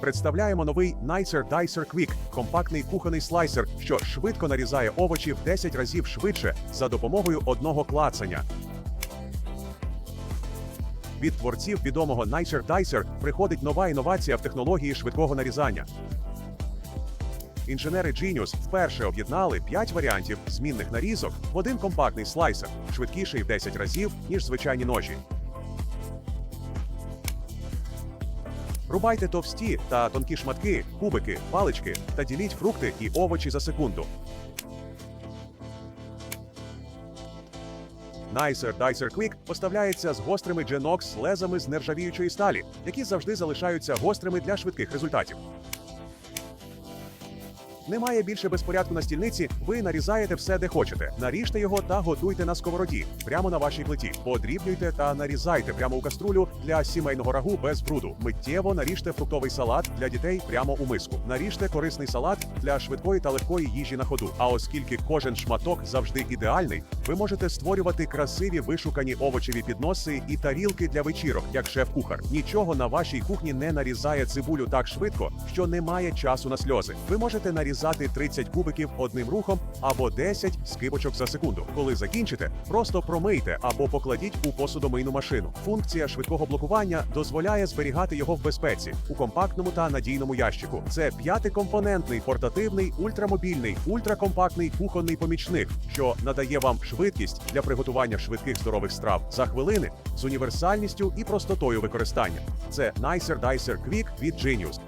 Представляємо новий Nicer Dicer Quick – компактний кухонний слайсер, що швидко нарізає овочі в 10 разів швидше за допомогою одного клацання. Від творців відомого Nicer Dicer приходить нова інновація в технології швидкого нарізання. Інженери Genius вперше об'єднали 5 варіантів змінних нарізок в один компактний слайсер, швидкіший в 10 разів, ніж звичайні ножі. Рубайте товсті та тонкі шматки, кубики, палички та діліть фрукти і овочі за секунду. Nicer Dicer Quick поставляється з гострими Genox лезами з нержавіючої сталі, які завжди залишаються гострими для швидких результатів. Немає більше безпорядку на стільниці, ви нарізаєте все, де хочете. Наріжте його та готуйте на сковороді, прямо на вашій плиті. Подрібнюйте та нарізайте прямо у каструлю для сімейного рагу без бруду. Миттєво наріжте фруктовий салат для дітей прямо у миску. Наріжте корисний салат для швидкої та легкої їжі на ходу. А оскільки кожен шматок завжди ідеальний, ви можете створювати красиві вишукані овочеві підноси і тарілки для вечірок, як шеф-кухар. Нічого на вашій кухні не нарізає цибулю так швидко, що немає часу на сльози. Ви можете нарізати 30 кубиків одним рухом або 10 скибочок за секунду. Коли закінчите, просто промийте або покладіть у посудомийну машину. Функція швидкого блокування дозволяє зберігати його в безпеці у компактному та надійному ящику. Це п'ятикомпонентний портативний, ультрамобільний, ультракомпактний кухонний помічник, що надає вам швидкість для приготування швидких здорових страв за хвилини з універсальністю і простотою використання. Це Nicer Dicer Quick від Genius.